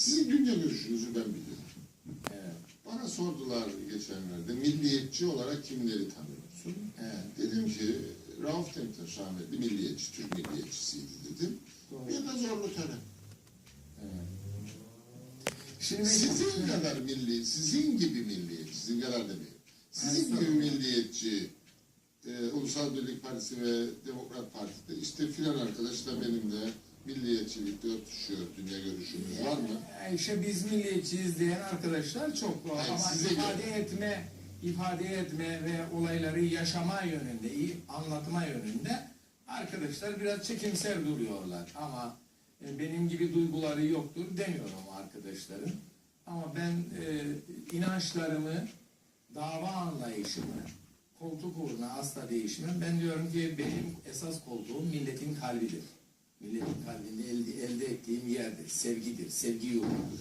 Sizin dünya görüşünüzü ben biliyorum. Evet. Bana sordular geçenlerde milliyetçi olarak kimleri tanıyorsun? Evet. Dedim ki Rauf Denktaş rahmetli milliyetçi, Türk milliyetçisiydi dedim. Doğru. Bir de zorlu tören. Evet. Şimdi Sizin kadar milli, sizin gibi milliyetçi, sizin kadar demeyin. Sizin gibi milliyetçi, e, Ulusal Birlik Partisi ve Demokrat Parti'de işte filan arkadaş da benim de milliyetçilikte örtüşüyor. Dünya görüşümüz var mı? Yani işte biz milliyetçiyiz diyen arkadaşlar çok var Hayır, ama ifade göre. etme ifade etme ve olayları yaşama yönünde, iyi anlatma yönünde arkadaşlar biraz çekimser duruyorlar ama e, benim gibi duyguları yoktur demiyorum o arkadaşların. Ama ben e, inançlarımı, dava anlayışımı, koltuk uğruna asla değişmem. Ben diyorum ki benim esas koltuğum milletin kalbidir. Milletin ettiğim yerdir, sevgidir, sevgi yoludur.